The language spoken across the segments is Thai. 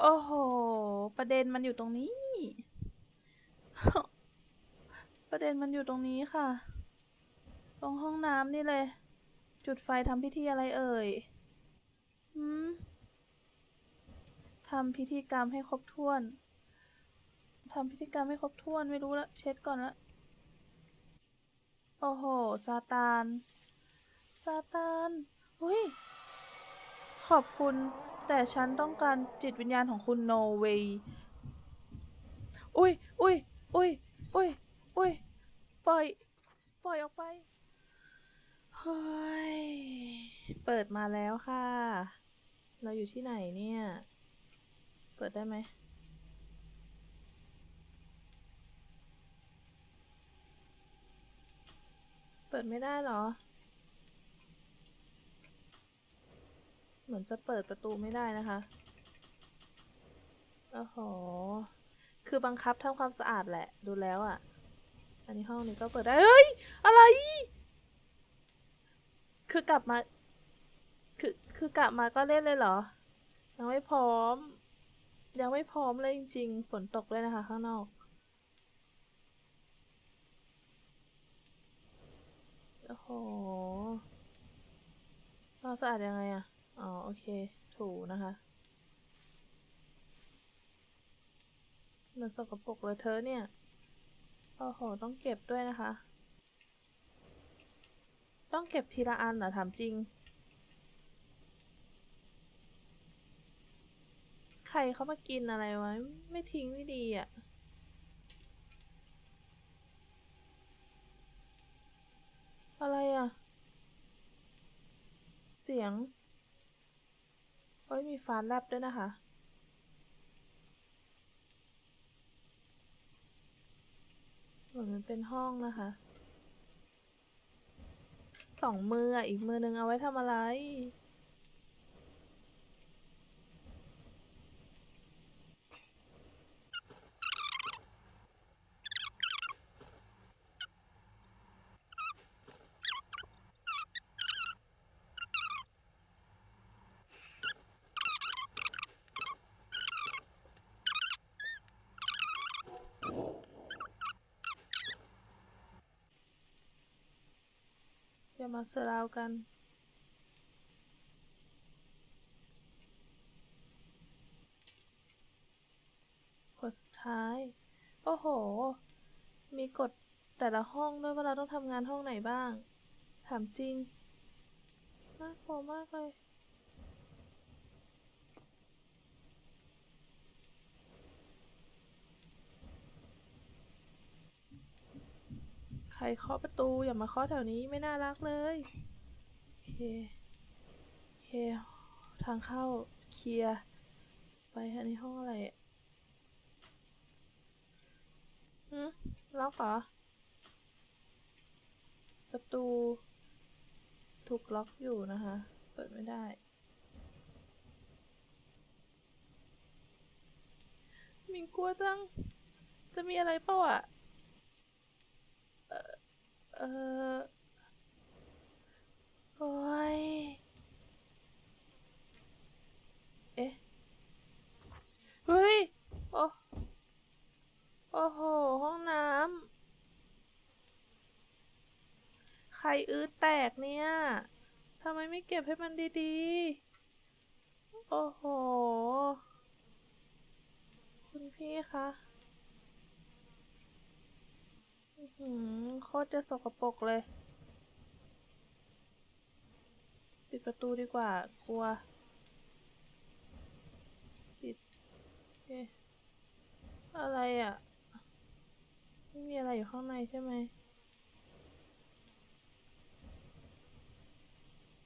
โอ้โห ประเด็นมันอยู่ตรงนี้ ประเด็นมันอยู่ตรงนี้ค่ะ ตรงห้องน้ำนี่เลย จุดไฟทำพิธีอะไรเอ่ยหืมทำพิธีกรรมให้ครบถ้วนทำพิธีกรรมให้ครบถ้วนไม่รู้ละเช็ดก่อนละ โอ้โหซาตานซาตานเฮ้ย ขอบคุณ แต่ฉันต้องการจิตวิญญาณของคุณโนเวย์อุ้ยอุ้ยอุ้ยอุ้ยอุ้ยปล่อย ปล่อยออกไป เฮ้ย เปิดมาแล้วค่ะ เราอยู่ที่ไหนเนี่ย เปิดได้ไหมเปิดไม่ได้หรอ เหมือนจะเปิดประตูไม่ได้นะคะโอ้โหคือบังคับทำความสะอาดแหละ ดูแล้วอะ่ะ อันนี้ห้องนี้ก็เปิดได้ เฮ้ย อะไร คือกลับมา คือ คือกลับมาก็เล่นเลยเหรอ ยังไม่พร้อม ยังไม่พร้อมเลยจริงๆ ฝนตกเลยนะคะข้างนอก โอ้โหเราสะอาดยังไงอะ อ๋อ โอเค ถูนะคะ มันสกปรกเลยเธอเนี่ย โอ้โห ต้องเก็บด้วยนะคะ ต้องเก็บทีละอันเหรอถามจริง ใครเขามากินอะไรไว้ ไม่ทิ้งไม่ดีอะ่ะอะไรอะ เสียง เอ้ยมีฟ้าแลบด้วยนะคะ เหมือนมันเป็นห้องนะคะ สองมืออะ อีกมือนึงเอาไว้ทำอะไร มาเสือราวกันขวดสุดท้าย โอ้โห มีกฎแต่ละห้องด้วยว่าเราต้องทำงานห้องไหนบ้าง ถามจริงน่ากลัวมากเลย ใครเคาะประตู อย่ามาเคาะแถวนี้ไม่น่ารักเลย โอเค โอเค ทางเข้าเคลียร์ ไปอันนี้ห้องอะไรอะหืมล็อกเหรอ ประตู ถูกล็อกอยู่นะคะ เปิดไม่ได้มิงกลัวจัง จะมีอะไรเปล่าอะ เออโอ้ยเอ๊ะ เฮ้ย โอ้โอ้โห ห้องน้ำ ใครอื้อแตกเนี่ย ทำไมไม่เก็บให้มันดีๆ โอ้โห คุณพี่คะ หือโคตรจะสกปรกเลย ปิดประตูดีกว่า กลัว ปิดอะไรอะ ไม่มีอะไรอยู่ข้างในใช่ไหม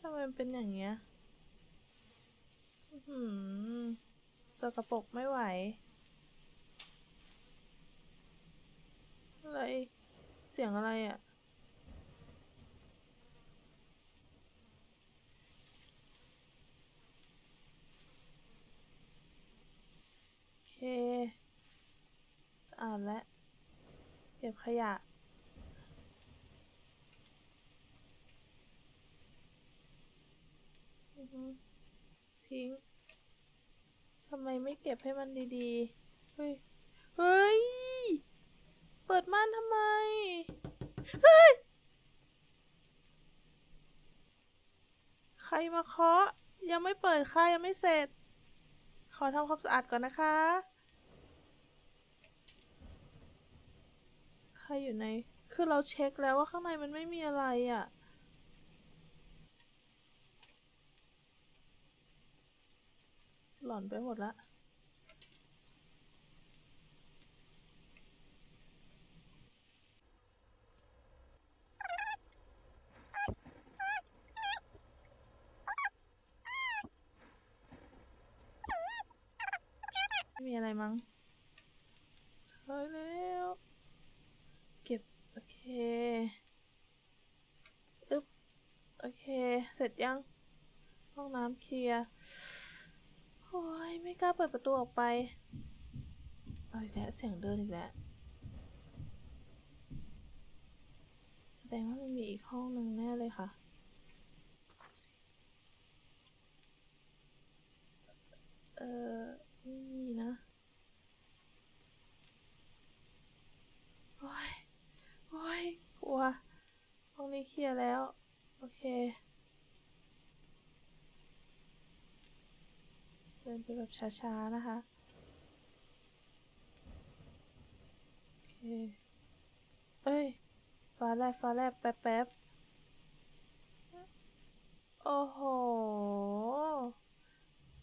ทำไมมันเป็นอย่างเงี้ยอื้อหือสกปรกไม่ไหว อะไร เสียงอะไรอะ โอเค สะอาดแล้ว เก็บขยะ ทิ้ง ทำไมไม่เก็บให้มันดี ๆ เฮ้ย เฮ้ย เปิดม่านทำไม เฮ้ย ใครมาเคาะ ยังไม่เปิดค่ะยังไม่เสร็จ ขอทำความสะอาดก่อนนะคะ ใครอยู่ใน คือเราเช็คแล้วว่าข้างในมันไม่มีอะไรอะ่ะหล่อนไปหมดละ ไมีอะไรมั้งเฮ้แล้ว เก็บ โอเคอึ๊บโอเค เสร็จยัง ห้องน้ำเคลียร์โอ้ย ไม่กล้าเปิดประตูออกไปเอาอีกแล้วเสียงเดินอีกแล้ว แสดงว่ามันมีอีกห้องหนึ่งแน่เลยค่ะเออ ไม่นะโอ้ยโอ้ยกลัวห้องนี้เคลียร์แล้ว โอเค เดินไปแบบช้าๆ นะคะ โอเค เอ้ย ฟ้าแลบฟ้าแลบแป๊บแป๊บโอ้โห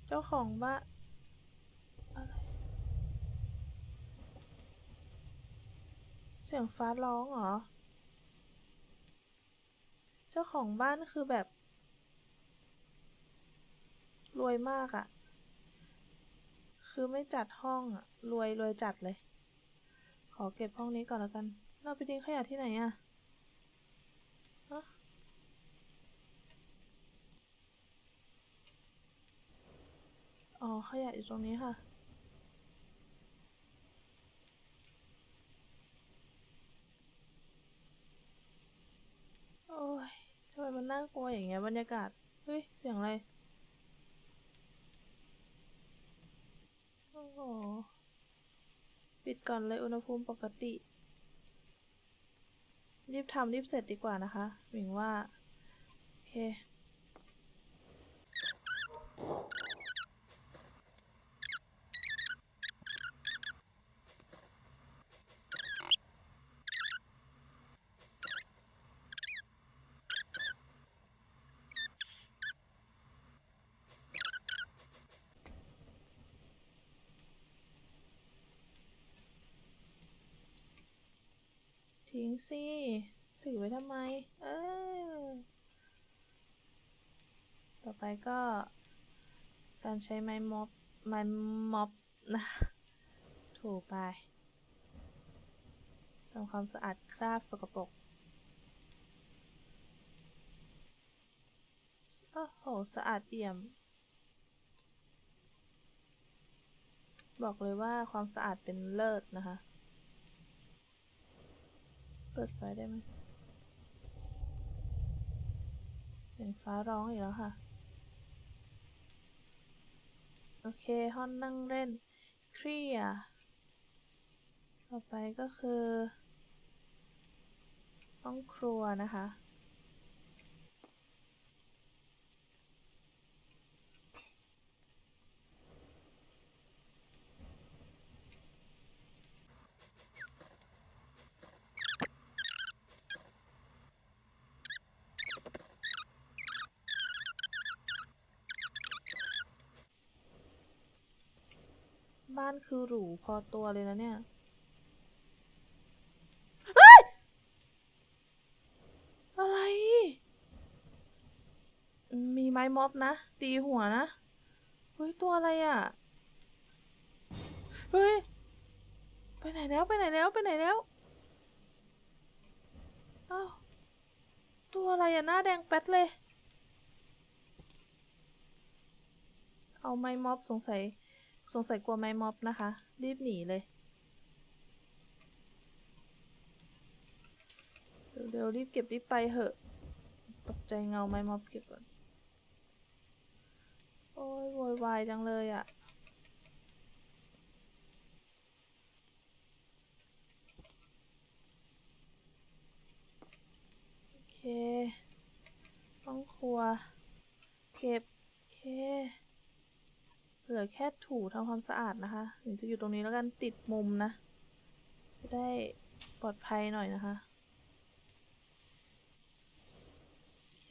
เจ้าของบ้านอะไร เสียงฟ้าร้องเหรอ เจ้าของบ้านคือแบบ รวยมากอะคือไม่จัดห้องอะรวยรวยจัดเลย ขอเก็บห้องนี้ก่อนแล้วกัน เราไปทิ้งขยะที่ไหนอะฮะอ๋อ ขยะอยู่ตรงนี้ค่ะ โอ้ยทำไมมันน่ากลัวอย่างเงี้ยบรรยากาศ เฮ้ย เสียงอะไร โอ้โห ปิดก่อนเลยอุณหภูมิปกติ รีบทำรีบเสร็จดีกว่านะคะหมิงว่า โอเค ทิ้งสิถือไว้ทำไม เออ ต่อไปก็ การใช้ไม้ม็อบ ไม้ม็อบนะ ถูไปทำความสะอาดคราบสกปรกโอ้โห สะอาดเอี่ยม บอกเลยว่าความสะอาดเป็นเลิศนะคะ เปิดไฟได้ไหมเสียงฟ้าร้องอีกแล้วค่ะ โอเค ห้องนั่งเล่น เครียต่อไปก็คือห้องครัวนะคะานคือหรูพอตัวเลยนะเนี่ยเฮ้ยอะไร มีไม้ม็อบนะ ตีหัวนะเฮ้ยตัวอะไรอะเฮ้ยไปไหนแล้วไปไหนแล้วไปไหนแล้วอ้าวตัวอะไรอะหน้าแดงแป๊ดเลย เอาไม้ม็อบสงสัย สงสัยกลัวไม้ม็อบนะคะ รีบหนีเลยเดี๋ยวรีบเก็บรีบไปเหอะ ตกใจเงาไม้ม็อบเก็บก่อน โอ้ยโวยวายจังเลยอะ่ะโอเค ต้องครัว เก็บ โอเค เหลือแค่ถูทำความสะอาดนะคะหนูจะอยู่ตรงนี้แล้วกันติดมุมนะจะได้ปลอดภัยหน่อยนะคะโอเค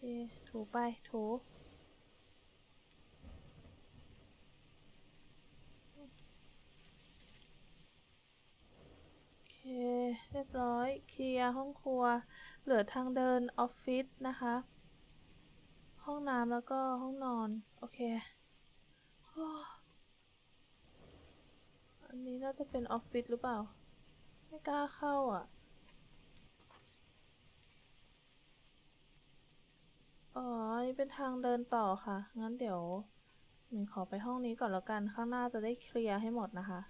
ถูไปถูโอเคเรียบร้อยเคลียร์ห้องครัว เหลือทางเดินออฟฟิศนะคะ ห้องน้ำแล้วก็ห้องนอน โอเค อันนี้น่าจะเป็นออฟฟิศหรือเปล่า ไม่กล้าเข้าอะอ๋ออันนี้เป็นทางเดินต่อค่ะ งั้นเดี๋ยวมิงขอไปห้องนี้ก่อนแล้วกัน ข้างหน้าจะได้เคลียร์ให้หมดนะคะ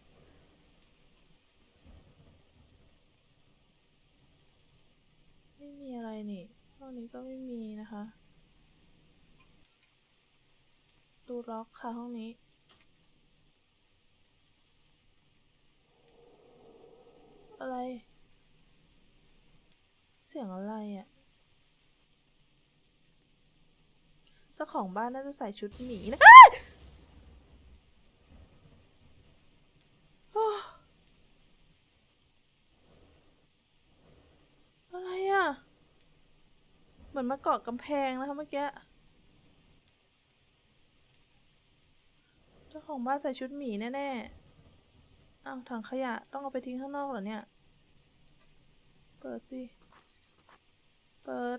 ไม่มีอะไรนี่ ห้องนี้ก็ไม่มีนะคะ ดูล็อกค่ะห้องนี้ อะไร เสียงอะไรอะ่ะเจ้าของบ้านน่าจะใส่ชุดหมีนะอ้ายโอ้อะไรอะ่ะเหมือนมาเกาะกำแพงนะคะเมื่อกี้ เจ้า ของบ้านใส่ชุดหมีแน่ๆอ้าวถังขยะต้องเอาไปทิ้งข้างนอกเหรอเนี่ย เปิดสิ เปิด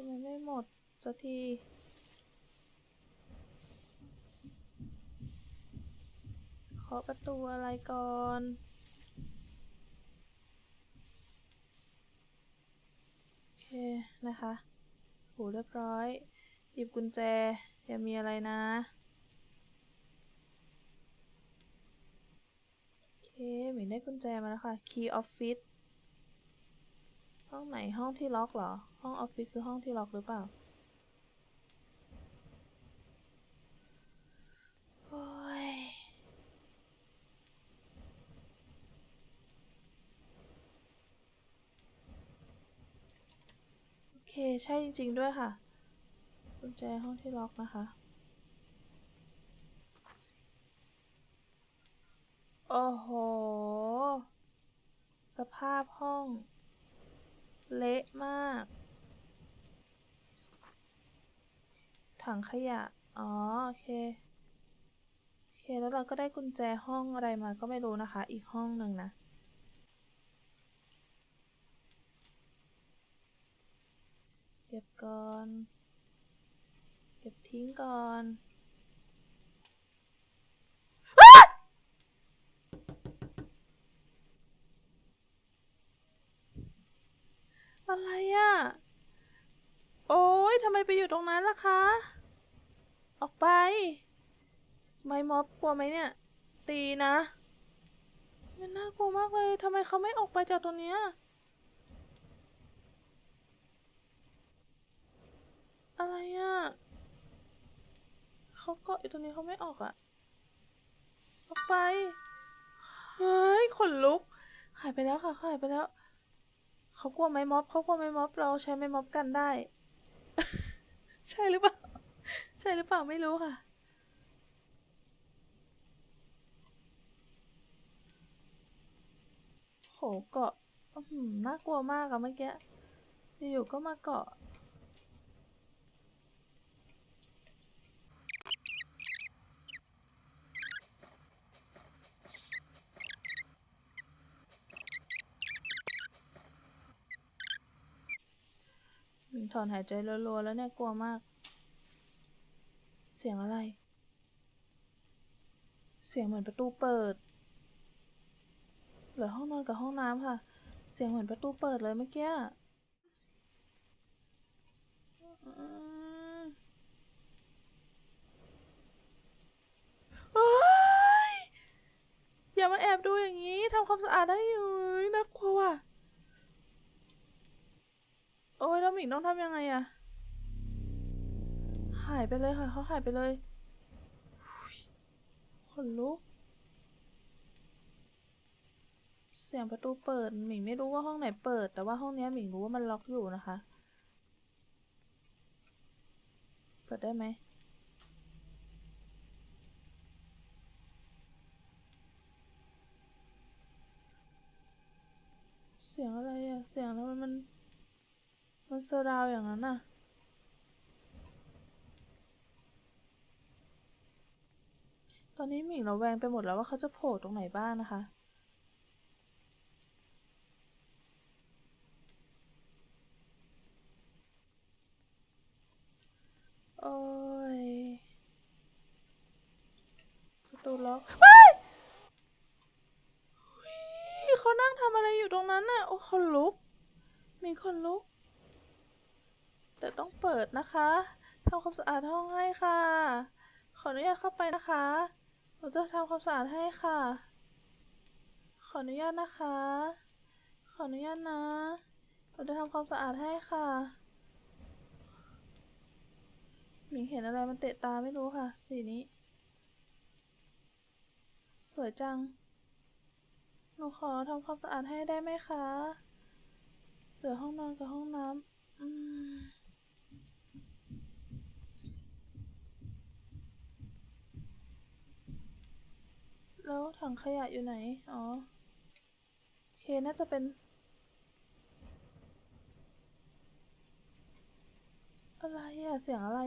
ำไมไม่หมดสักทีเคาะประตูอะไรก่อนโอเคนะคะโหเรียบร้อย หยิบกุญแจ อย่ามีอะไรนะโอเคหมิงได้กุญแจมาแล้วค่ะ Key Office ห้องไหนห้องที่ล็อกเหรอ ห้องออฟฟิศคือห้องที่ล็อกหรือเปล่าโอ้ยโอเค ใช่จริง ๆ ด้วยค่ะกุญแจห้องที่ล็อกนะคะ โอ้โห สภาพห้อง เละมาก ถังขยะ อ๋อ โอเค โอเค แล้วเราก็ได้กุญแจห้องอะไรมาก็ไม่รู้นะคะ อีกห้องหนึ่งนะ เก็บก่อน เก็บทิ้งก่อน อะไรอะ่ะ โอ๊ยทำไมไปอยู่ตรงนั้นล่ะคะ ออกไป ไม่ม็อบกลัวไหมเนี่ย ตีนะ มันน่ากลัวมากเลยทำไมเขาไม่ออกไปจากตรงเนี้ยอะไรอะ่ะเขาเกาะอยู่ตรงนี้เขาไม่ออกอะ่ะ ออกไป เฮ้ย ขนลุก หายไปแล้วค่ะเขาหายไปแล้ว เขากลัวไม้ม็อบเขากลัวไม้ม็อบเราใช้ไม้ม็อบกันได้ ใช่หรือเปล่า ใช่หรือเปล่าไม่รู้ค่ะ โหเกาะน่ากลัวมากอะเมื่อกี้อยู่ๆก็มาเกาะ ถอนหายใจรัวๆแล้วเนี่ยกลัวมาก เสียงอะไร เสียงเหมือนประตูเปิดเหลือห้องนอนกับห้องน้ำค่ะ เสียงเหมือนประตูเปิดเลยเมื่อกี้อยอย่ามาแอบดูอย่างนี้ทำความสะอาดได้อยู่น่ากลัวว่ะ โอ้ยแล้วหมิงต้องทำยังไงอะหายไปเลยค่ะเขาหายไปเลยขนลุก เสียงประตูเปิด หมิงไม่รู้ว่าห้องไหนเปิด แต่ว่าห้องนี้หมิงรู้ว่ามันล็อกอยู่นะคะ เปิดได้ไหมเสียงอะไรอะเสียงแล้วมันมัน มันเซอร์ราวอย่างนั้นอะตอนนี้หมิงระแวงไปหมดแล้วว่าเขาจะโผล่ตรงไหนบ้างนะคะ โอ้ยประตูล็อกว้ายอุ๊ยเขานั่งทำอะไรอยู่ตรงนั้นน่ะ โอ้คนลุก มีคนลุก แต่ต้องเปิดนะคะทำความสะอาดห้องให้ค่ะ ขออนุญาตเข้าไปนะคะหนูจะทำความสะอาดให้ค่ะ ขออนุญาตนะคะ ขออนุญาตนะเราจะทำความสะอาดให้ค่ะหมิงเห็นอะไรมันเตะตาไม่รู้ค่ะ สีนี้ สวยจัง หนูขอทำความสะอาดให้ได้ไหมคะ เหลือห้องนอนกับห้องน้ำอืม แล้วถังขยะอยู่ไหน อ๋อ โอเค น่าจะเป็น อะไรอะเสียงอะไร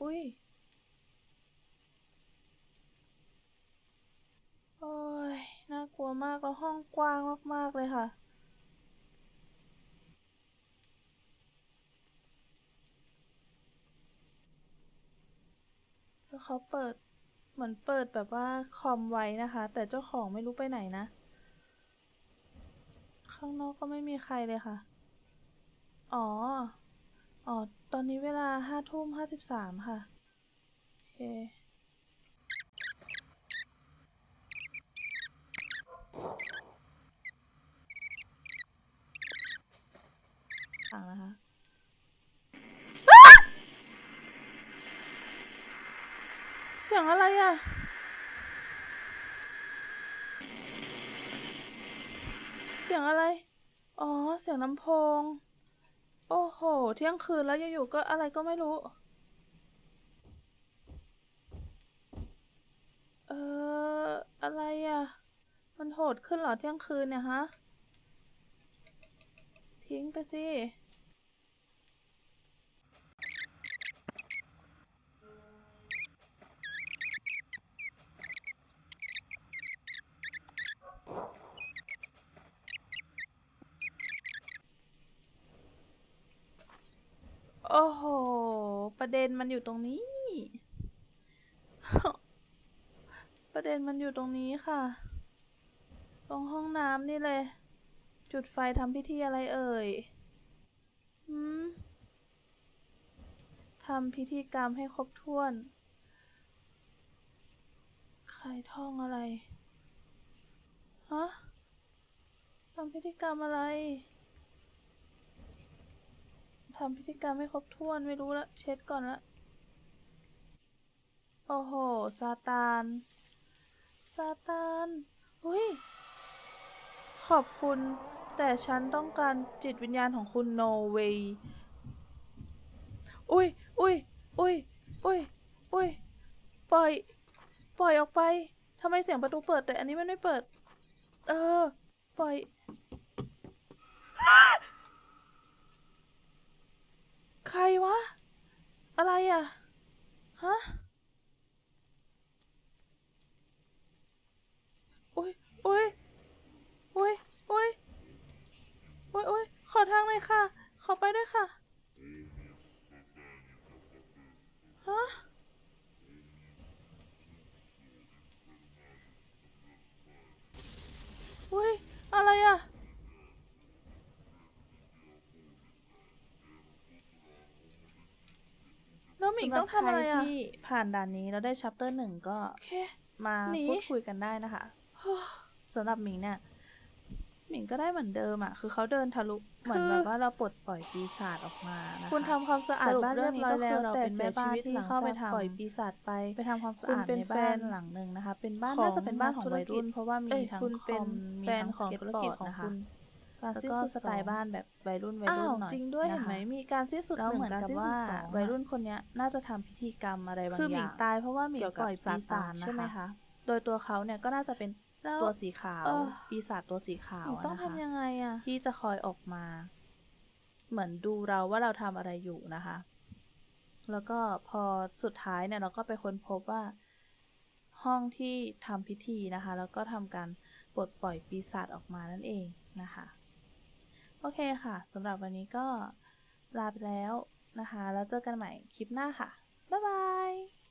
อุ้ย โอ้ย น่ากลัวมาก แล้วห้องกว้างมาก ๆ เลยค่ะแล้วเขาเปิด เหมือนเปิดแบบว่าคอมไว้นะคะ แต่เจ้าของไม่รู้ไปไหนนะ ข้างนอกก็ไม่มีใครเลยค่ะ อ๋อ อ๋อ ตอนนี้เวลาห้าทุ่มห้าสิบสามค่ะ โอเคฟังนะคะอ้า เสียงอะไรอะ เสียงอะไร อ๋อ เสียงลำโพง โอ้โห เที่ยงคืนแล้วอยู่ๆก็อะไรก็ไม่รู้ เอออะไรอะ มันโหดขึ้นเหรอเที่ยงคืนเนี่ยฮะ ทิ้งไปสิ โอ้โห ประเด็นมันอยู่ตรงนี้ ประเด็นมันอยู่ตรงนี้ค่ะ ตรงห้องน้ำนี่เลย จุดไฟทำพิธีอะไรเอ่ยหืมทำพิธีกรรมให้ครบถ้วน ใครท่องอะไร ฮะ ทำพิธีกรรมอะไร ทำพิธีกรรมให้ครบถ้วนไม่รู้ละเช็ดก่อนละ โอ้โห ซาตาน ซาตานอุ้ย ขอบคุณ แต่ฉันต้องการจิตวิญญาณของคุณโนเวย์อุ้ยอุ้ยอุ้ยอุ้ยอุ้ยปล่อย ปล่อยออกไปทำไมเสียงประตูเปิดแต่อันนี้มันไม่เปิด เออ ปล่อย รวะ อะไรอะ ฮะโอ้ยอุ้ยอุ้ยอุ้ยอุ้ยอุ้ยขอทางเลยค่ะ ขอไปด้วยค่ะ ฮะ อุ้ย อะไรอะ แล้วหมิงต้องทำอะไรอะที่ผ่านด่านนี้แล้วได้ชัปเตอร์หนึ่งก็โอเค มาหนี พูดคุยกันได้นะคะสำหรับหมิงเนี่ยหมิงก็ได้เหมือนเดิมอะคือเขาเดินทะลุเหมือนคือแบบว่าเราปลดปล่อยปีศาจออกมานะคะคุณทำความสะอาดสรุปบ้านเรื่เรีอยงบนี้ร้อยก็คือแล้วเราแต่เป็นเสียแม่ชีบ้านวิตที่หลังเข้าไปจากทำปล่อยปีศาจไปไปทำความสะคุณอาดเป็นในแฟบ้านนหลังหนึ่งนะคะ เป็นบ้านของน่าจะเป็นบ้านของธุรวัยกิจรุ่น เพราะว่ามีเอ้ยทั้งคุณคเป็อนมมีแฟนทั้งของสเก็ตธุรบอกิจร์ดของนะคะ คุณ การแล้วสิ้นก็สุดสไตล์สองบ้านแบบวัยรุ่นวัยอ้ารุ่วนหน่อยจริงด้วยเห็นไหมะคะมีการสิ้นสุดแล้วหนึ่เหมืองนการกับสิ้นว่าสุดสองวัยอะรุ่นคนเนี้ยน่าจะทำพิธีกรรมอะไรบางคืออหมิย่างงตายเพราะว่าหมิงเกี่ยวปกับล่อยซาปีศาตาจนใช่ไหมนะคะคะโดยตัวเขาเนี่ยก็น่าจะเป็นแล้วตัวสีขาวเออปีศาจตัวสีขาวหมิงต้องนะคะทำยังไงอะที่จะคอยออกมา เหมือนดูเราว่าเราทำอะไรอยู่นะคะ แล้วก็พอสุดท้ายเนี่ยเราก็ไปค้นพบว่า ห้องที่ทำพิธีนะคะ แล้วก็ทำการปลดปล่อยปีศาจออกมานั่นเองนะคะ โอเคค่ะสำหรับวันนี้ก็ลาไปแล้วนะคะ แล้วเจอกันใหม่คลิปหน้าค่ะ บ๊ายบาย